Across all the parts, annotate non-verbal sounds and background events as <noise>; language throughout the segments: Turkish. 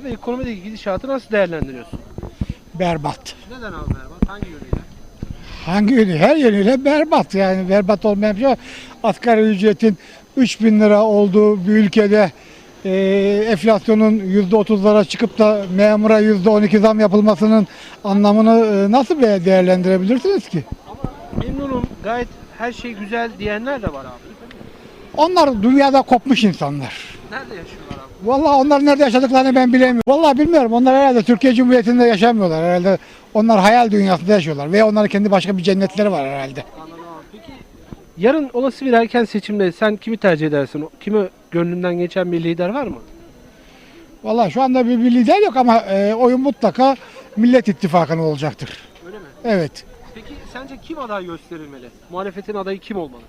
Abi ekonomideki gidişatı nasıl değerlendiriyorsun? Berbat. Neden abi berbat? Hangi yönüyle? Hangi yönü? Her yönüyle berbat yani. Berbat olmayan bir şey. Asgari ücretin 3000 lira olduğu bir ülkede e, enflasyonun %30'lara çıkıp da memura %12 zam yapılmasının anlamını e, nasıl be- değerlendirebilirsiniz ki? Memnunum, gayet her şey güzel diyenler de var abi. Onlar dünyada kopmuş insanlar. Nerede yaşıyorlar? Vallahi onlar nerede yaşadıklarını ben bilemiyorum. Vallahi bilmiyorum. Onlar herhalde Türkiye Cumhuriyeti'nde yaşamıyorlar herhalde. Onlar hayal dünyasında yaşıyorlar. Ve onların kendi başka bir cennetleri var herhalde. Yarın olası bir erken seçimde sen kimi tercih edersin? Kimi gönlünden geçen bir lider var mı? Vallahi şu anda bir, bir lider yok ama e, oyun mutlaka Millet İttifakı'na olacaktır. Öyle mi? Evet. Peki sence kim aday gösterilmeli? Muhalefetin adayı kim olmalı?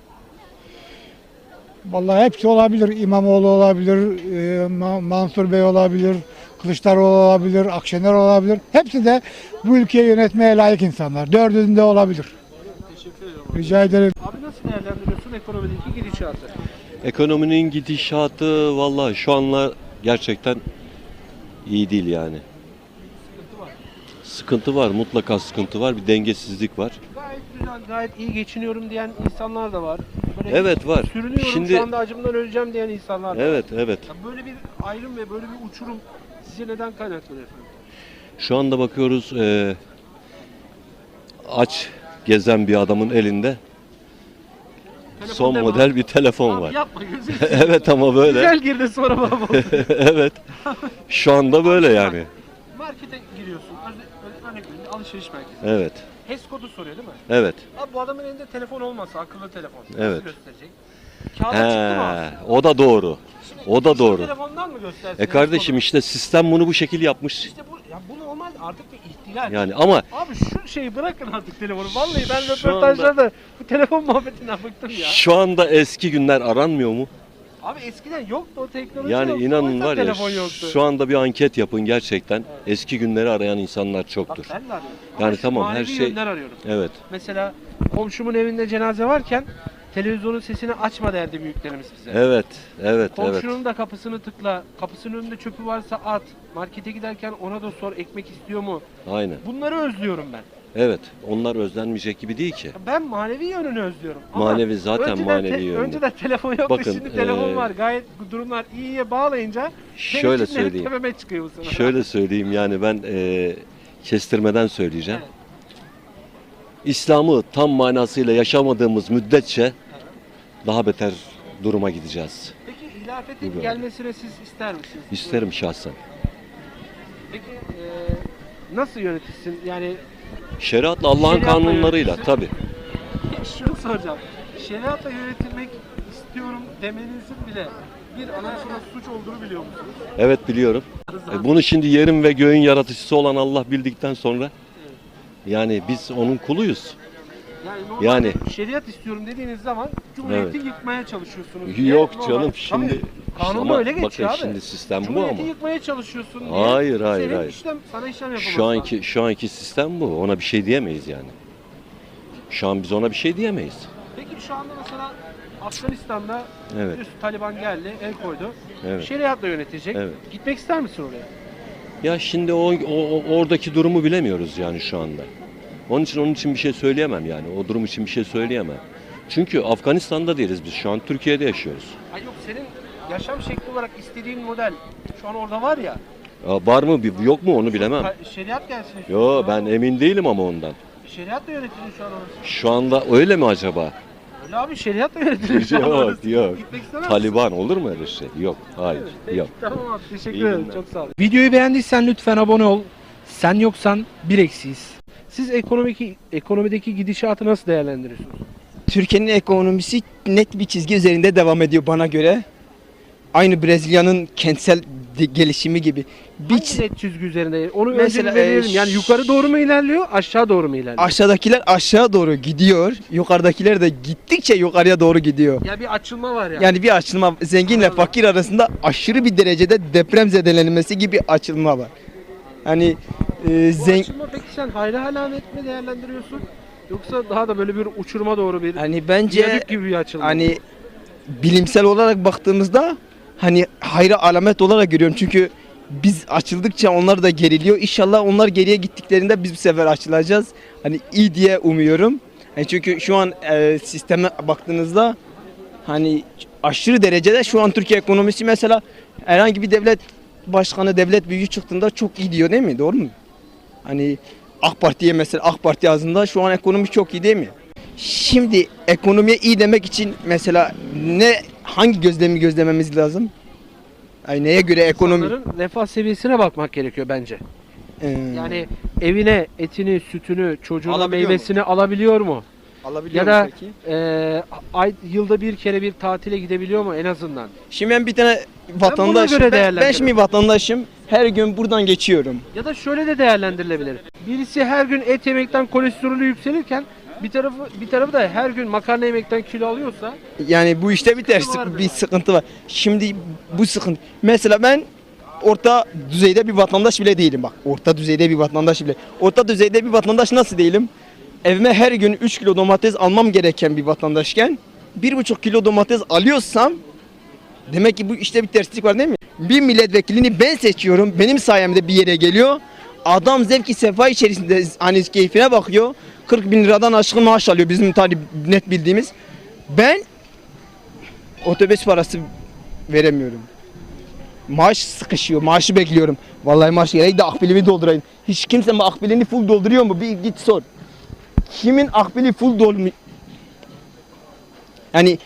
Vallahi hepsi olabilir. İmamoğlu olabilir, e, Ma- Mansur Bey olabilir, Kılıçdaroğlu olabilir, Akşener olabilir. Hepsi de bu ülkeyi yönetmeye layık insanlar. Dördünde olabilir. Teşekkür ederim. Rica ederim. Abi nasıl değerlendiriyorsun ekonomideki gidişatı? Ekonominin gidişatı vallahi şu anlar gerçekten iyi değil yani. Sıkıntı var. Sıkıntı var, mutlaka sıkıntı var. Bir dengesizlik var. Gayet güzel, gayet iyi geçiniyorum diyen insanlar da var. Böyle Evet var. Sürünüyorum Şimdi şu anda acımdan öleceğim diyen insanlar da var. evet, evet. Ya böyle bir ayrım ve böyle bir uçurum sizce neden kaynaklanıyor efendim? Şu anda bakıyoruz eee, aç gezen bir adamın elinde Telefon son deme model bir telefon Abi var. yapma gözünü <laughs> seveyim. evet ama böyle. Güzel girdi sonra baba <laughs> evet. Şu anda böyle yani. Markete giriyorsun. Örne- Örnek veriyorum alışveriş merkezi. Evet. HES kodu soruyor değil mi? Evet. Abi bu adamın elinde telefon olmasa akıllı telefon. Nasıl Evet. gösterecek? Kağıda çıktı mı abi? He, o da doğru. O da doğru. Telefondan mı göstersin? E kardeşim işte sistem bunu bu şekil yapmış. İşte bu, ya bu normal artık bir ihtilal. Yani ama Abi şu şeyi bırakın artık telefonu. Vallahi ben Şu röportajlarda bu telefon muhabbetinden bıktım ya. şu anda eski günler aranmıyor mu? Abi eskiden yoktu o teknoloji Yani yoktu. İnanın var ya yoktu. şu anda bir anket yapın gerçekten. Eski günleri arayan insanlar Bak çoktur. ben de arıyorum. Yani Ama şu tamam, her şey- arıyorum. Evet. Mesela komşumun evinde cenaze varken televizyonun sesini açma derdi büyüklerimiz bize. Evet. Evet, evet. Komşunun da kapısını tıkla, kapısının önünde çöpü varsa at. Markete giderken ona da sor ekmek istiyor mu? Aynen. Bunları özlüyorum ben. Evet. Onlar özlenmeyecek gibi değil ki. Ben manevi yönünü özlüyorum. Ama Manevi zaten önceden manevi te- yönü. Önceden telefon yoktu Bakın, şimdi telefon eee, var. Gayet durumlar iyiye bağlayınca Şöyle teveccühleri söyleyeyim. tepeme çıkıyor bu sefer. Şöyle söyleyeyim yani ben eee, kestirmeden söyleyeceğim. Evet. İslam'ı tam manasıyla yaşamadığımız müddetçe daha beter duruma gideceğiz. Peki hilafetin Bu böyle. gelmesini siz ister misiniz? İsterim şahsen. Peki eee, nasıl yönetilsin? Yani Şeriatla Allah'ın Şeriatla kanunlarıyla yönetilsin. tabi. şunu soracağım. Şeriatla yönetilmek istiyorum demenizin bile bir anayasada suç olduğunu biliyor musunuz? Evet biliyorum. E, Bunu şimdi yerin ve göğün yaratıcısı olan Allah bildikten sonra yani biz onun kuluyuz. Yani, Yani- şeriat istiyorum dediğiniz zaman cumhuriyeti yıkmaya çalışıyorsunuz. Yok canım şimdi kanunda ama öyle geçiyor bakın abi. şimdi sistem bu Cumhuriyeti ama. yıkmaya çalışıyorsun diye. Hayır, hayır, senin hayır. işlem, sana işlem Şu anki şu anki sistem bu. Ona bir şey diyemeyiz yani. Şu an biz ona bir şey diyemeyiz. Peki şu anda mesela Afganistan'da Evet. biliyorsun Taliban geldi, el koydu. Evet. Şeriatla yönetecek. Evet. Gitmek ister misin oraya? Ya şimdi o, o- o- oradaki durumu bilemiyoruz yani şu anda. Onun için onun için bir şey söyleyemem yani. O durum için bir şey söyleyemem. Çünkü Afganistan'da değiliz biz. Şu an Türkiye'de yaşıyoruz. Ay yok senin yaşam şekli olarak istediğin model şu an orada var ya. Ya var mı bir- yok mu onu bilemem. Şeriat gelsin. Yo ben emin değilim ama ondan. Şeriatla yönetiliyor şu an orası. Şu anda öyle mi acaba? Öyle abi şeriatla yönetiliyor <laughs> şu an yok orası. yok. Gitmek istemez misin? Taliban olur mu öyle şey? Yok. Hayır. Peki, Yok. Tamam abi teşekkür İyi ederim günler. çok sağ ol. Videoyu beğendiysen lütfen abone ol. Sen yoksan bir eksiyiz. Siz ekonomik ekonomideki gidişatı nasıl değerlendiriyorsunuz? Türkiye'nin ekonomisi net bir çizgi üzerinde devam ediyor bana göre. Aynı Brezilya'nın kentsel de- gelişimi gibi. Bir Hangi net çizgi üzerinde? Onu Mesela, belirleyelim. e, Yani yukarı doğru mu ilerliyor, aşağı doğru mu ilerliyor? aşağıdakiler aşağı doğru gidiyor. Yukarıdakiler de gittikçe yukarıya doğru gidiyor. ya bir açılma var ya. Yani bir açılma zenginle Anladım. fakir arasında aşırı bir derecede deprem zedelenmesi gibi açılma var. Hani e, Bu zen açılma peki sen hayra alamet mi değerlendiriyorsun? Yoksa daha da böyle bir uçuruma doğru bir hani bence viyadük gibi bir açılma. hani bilimsel olarak baktığımızda hani hayra alamet olarak görüyorum. Çünkü biz açıldıkça onlar da geriliyor. İnşallah onlar geriye gittiklerinde biz bu sefer açılacağız. Hani iyi diye umuyorum. Yani çünkü şu an e, sisteme baktığınızda hani aşırı derecede şu an Türkiye ekonomisi mesela herhangi bir devlet başkanı, devlet büyüğü çıktığında çok iyi diyor değil mi? Doğru mu? Hani AK Parti'ye mesela AK Parti ağzında şu an ekonomi çok iyi değil mi? Şimdi ekonomiye iyi demek için mesela ne hangi gözlemi gözlememiz lazım? Yani neye göre ekonomi? İnsanların refah seviyesine bakmak gerekiyor bence. Ee, Yani evine etini, sütünü, çocuğuna Alabiliyor mu? meyvesini alabiliyor mu? alabiliyor ya da- peki? Ee, ay, yılda bir kere bir tatile gidebiliyor mu en azından? Şimdi ben bir tane vatandaş, göre ben, ben şimdi vatandaşım. Her gün buradan geçiyorum. Ya da şöyle de değerlendirilebilir. Birisi her gün et yemekten kolesterolü yükselirken bir tarafı bir tarafı da her gün makarna yemekten kilo alıyorsa Yani bu işte bir ters var bir sıkıntı var. Şimdi bu sıkıntı. Mesela ben orta düzeyde bir vatandaş bile değilim bak. Orta düzeyde bir vatandaş bile. Orta düzeyde bir vatandaş nasıl değilim? Evime her gün 3 kilo domates almam gereken bir vatandaşken 1,5 kilo domates alıyorsam demek ki bu işte bir terslik var değil mi? Bir milletvekilini ben seçiyorum. Benim sayemde bir yere geliyor. Adam zevki sefa içerisinde hani keyfine bakıyor. 40 bin liradan aşkın maaş alıyor bizim tabii net bildiğimiz. Ben otobüs parası veremiyorum. Maaş sıkışıyor. Maaşı bekliyorum. Vallahi maaş gerek de akbilimi doldurayım. Hiç kimse mi akbilini full dolduruyor mu? Bir git sor. Kimin akbili full dolmuyor? Yani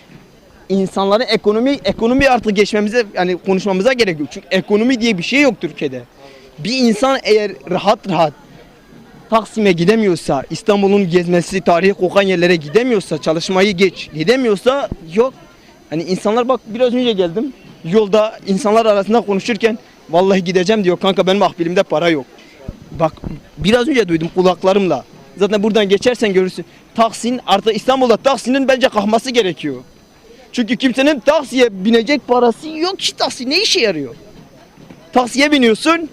insanların ekonomi ekonomi artık geçmemize yani konuşmamıza gerek yok. Çünkü ekonomi diye bir şey yok Türkiye'de. Bir insan eğer rahat rahat Taksim'e gidemiyorsa, İstanbul'un gezmesi, tarihi kokan yerlere gidemiyorsa, çalışmayı geç gidemiyorsa yok. Hani insanlar bak biraz önce geldim. Yolda insanlar arasında konuşurken vallahi gideceğim diyor kanka benim akbilimde para yok. Bak biraz önce duydum kulaklarımla. Zaten buradan geçersen görürsün. Taksin artık İstanbul'da taksinin bence kalkması gerekiyor. Çünkü kimsenin taksiye binecek parası yok ki taksi ne işe yarıyor? Taksiye biniyorsun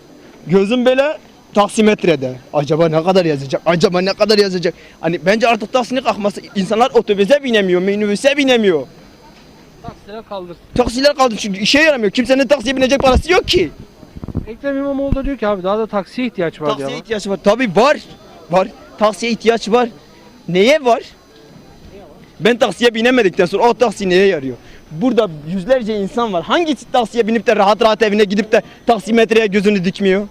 gözün böyle taksimetrede. Acaba ne kadar yazacak? Acaba ne kadar yazacak? Hani bence artık taksinin kalkması insanlar otobüse binemiyor, minibüse binemiyor. taksine kaldır. Taksiler kaldı çünkü işe yaramıyor. Kimsenin taksiye binecek parası yok ki. Ekrem İmamoğlu da diyor ki abi daha da taksiye ihtiyaç var diyor Taksiye ama. ihtiyaç var. Tabii var. Var. Taksiye ihtiyaç var. Neye var? Ben taksiye binemedikten sonra o taksi neye yarıyor? Burada yüzlerce insan var. Hangisi taksiye binip de rahat rahat evine gidip de taksimetreye gözünü dikmiyor?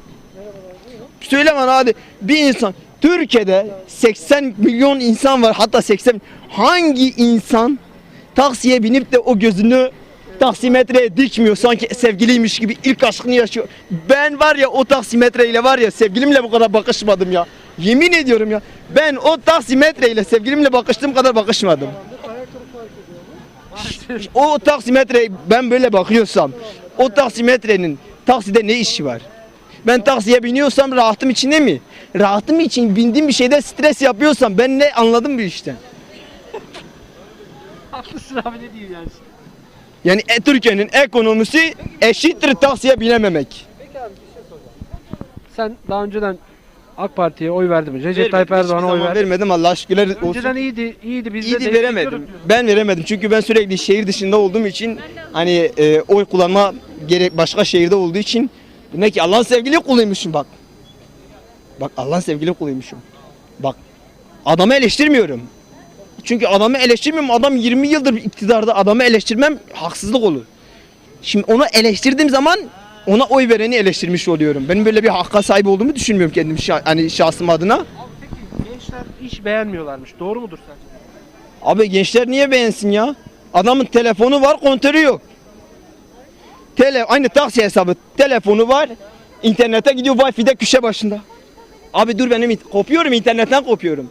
Söyle bana hadi bir insan Türkiye'de 80 milyon insan var hatta 80 hangi insan taksiye binip de o gözünü taksimetreye dikmiyor sanki sevgiliymiş gibi ilk aşkını yaşıyor. Ben var ya o taksimetreyle var ya sevgilimle bu kadar bakışmadım ya. Yemin ediyorum ya. Ben o taksimetreyle sevgilimle bakıştığım kadar bakışmadım. O taksimetre ben böyle bakıyorsam o taksimetrenin takside ne işi var? Ben taksiye biniyorsam rahatım içinde mi? Rahatım için bindiğim bir şeyde stres yapıyorsam ben ne anladım bu işten? <laughs> Haklısın abi ne diyeyim yani. Yani e, Türkiye'nin ekonomisi eşittir taksiye binememek. Sen daha önceden AK Parti'ye oy verdin mi? Recep Tayyip Vermedim, Erdoğan'a hiçbir oy zaman verdin. vermedim Allah şükürler olsun. Önceden iyiydi, iyiydi biz de İyi de destekliyoruz veremedim. Ben veremedim çünkü ben sürekli şehir dışında olduğum için hani e, oy kullanma gerek başka şehirde olduğu için demek ki Allah'ın sevgili kuluymuşum bak. Bak Allah'ın sevgili kuluymuşum. Bak adamı eleştirmiyorum. Çünkü adamı eleştirmiyorum. Adam 20 yıldır iktidarda adamı eleştirmem haksızlık olur. Şimdi onu eleştirdiğim zaman ona oy vereni eleştirmiş oluyorum. Benim böyle bir hakka sahip olduğumu düşünmüyorum kendim şah- hani şahsım adına. Abi peki gençler iş beğenmiyorlarmış. Doğru mudur sence? Abi gençler niye beğensin ya? Adamın telefonu var, kontörü yok. Tele, aynı taksi hesabı. Telefonu var, internete gidiyor Wi-Fi'de köşe başında. Abi dur benim kopuyorum internetten kopuyorum.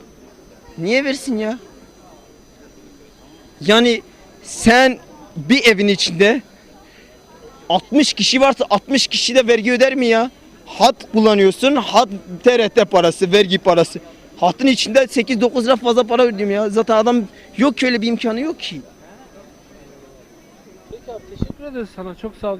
Niye versin ya? Yani sen bir evin içinde 60 kişi varsa 60 kişi de vergi öder mi ya? Hat kullanıyorsun, hat TRT parası, vergi parası. Hatın içinde 8-9 lira fazla para ödüyorum ya. Zaten adam yok öyle bir imkanı yok ki. Teşekkür ederiz sana. Çok sağ ol.